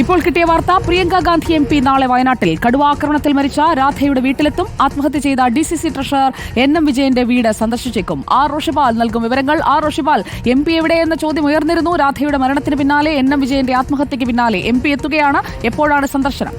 ഇപ്പോൾ കിട്ടിയ വാർത്ത പ്രിയങ്ക ഗാന്ധി എം പി നാളെ വയനാട്ടിൽ. കടുവാക്രമണത്തിൽ മരിച്ച രാധയുടെ വീട്ടിലെത്തും. ആത്മഹത്യ ചെയ്ത D C C treasurer N M വിജയന്റെ വീട് സന്ദർശിച്ചേക്കും. ആർ റോഷിപാൽ നൽകും വിവരങ്ങൾ. ആർ റോഷിപാൽ എം പി എവിടെയെന്ന ചോദ്യം ഉയർന്നിരുന്നു. രാധയുടെ മരണത്തിന് പിന്നാലെ എൻ എം വിജയന്റെ ആത്മഹത്യയ്ക്ക് പിന്നാലെ എം പി എത്തുകയാണ്. എപ്പോഴാണ് സന്ദർശനം?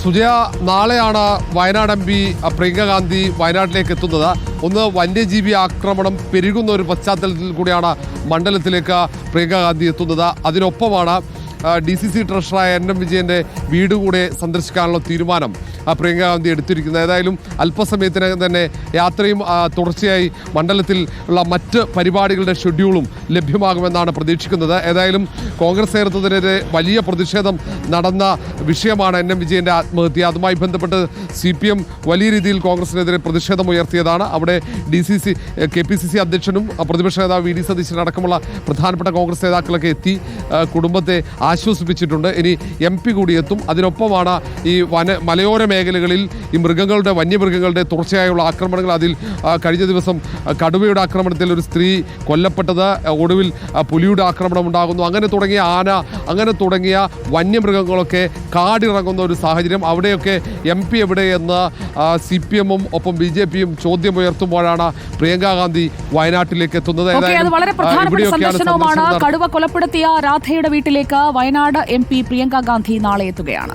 സുജയ നാളെയാണ് വയനാട് എം പി പ്രിയങ്ക ഗാന്ധി വയനാട്ടിലേക്ക് എത്തുന്നത്. ഒന്ന് വന്യജീവി ആക്രമണം പെരുകുന്ന ഒരു പശ്ചാത്തലത്തിൽ കൂടിയാണ് മണ്ഡലത്തിലേക്ക് പ്രിയങ്ക ഗാന്ധി എത്തുന്നത്. അതിനൊപ്പമാണ് ഡി സി സി ട്രഷറായ എൻ എം വിജയന്റെ വീട് കൂടെ സന്ദർശിക്കാനുള്ള തീരുമാനം പ്രിയങ്ക ഗാന്ധി എടുത്തിരിക്കുന്നത്. ഏതായാലും അല്പസമയത്തിനകം തന്നെ യാത്രയും തുടർച്ചയായി മണ്ഡലത്തിൽ ഉള്ള മറ്റ് പരിപാടികളുടെ ഷെഡ്യൂളും ലഭ്യമാകുമെന്നാണ് പ്രതീക്ഷിക്കുന്നത്. ഏതായാലും കോൺഗ്രസ് നേതൃത്വത്തിനെതിരെ വലിയ പ്രതിഷേധം നടന്ന വിഷയമാണ് എൻ എം വിജയന്റെ ആത്മഹത്യ. അതുമായി ബന്ധപ്പെട്ട് സി പി എം വലിയ രീതിയിൽ കോൺഗ്രസിനെതിരെ പ്രതിഷേധം ഉയർത്തിയതാണ്. അവിടെ D C C K P C C അധ്യക്ഷനും പ്രതിപക്ഷ നേതാവ് വി ഡി സതീശൻ അടക്കമുള്ള പ്രധാനപ്പെട്ട കോൺഗ്രസ് നേതാക്കളൊക്കെ എത്തി കുടുംബത്തെ ആശ്വസിപ്പിച്ചിട്ടുണ്ട്. ഇനി എം പി കൂടി എത്തും. അതിനൊപ്പമാണ് ഈ വന മലയോര മേഖലകളിൽ ഈ മൃഗങ്ങളുടെ വന്യമൃഗങ്ങളുടെ തുടർച്ചയായുള്ള ആക്രമണങ്ങൾ. അതിൽ കഴിഞ്ഞ ദിവസം കടുവയുടെ ആക്രമണത്തിൽ ഒരു സ്ത്രീ കൊല്ലപ്പെട്ടത്. ഒടുവിൽ പുലിയുടെ ആക്രമണം ഉണ്ടാകുന്നു. അങ്ങനെ തുടങ്ങിയ ആന അങ്ങനെ തുടങ്ങിയ വന്യമൃഗങ്ങളൊക്കെ കാടിറങ്ങുന്ന ഒരു സാഹചര്യം. അവിടെയൊക്കെ എം പി എവിടെയെന്ന് സി പി എമ്മും ഒപ്പം ബി ജെ പിയും ചോദ്യമുയർത്തുമ്പോഴാണ് പ്രിയങ്കാ ഗാന്ധി വയനാട്ടിലേക്ക് എത്തുന്നത്. വളരെ പ്രധാനപ്പെട്ട സന്ദർശനവുമാണ്. കടുവ കൊലപ്പെടുത്തിയ രാധയുടെ വീട്ടിലേക്ക് വയനാട് എം പി പ്രിയങ്ക ഗാന്ധി നാളെ എത്തുകയാണ്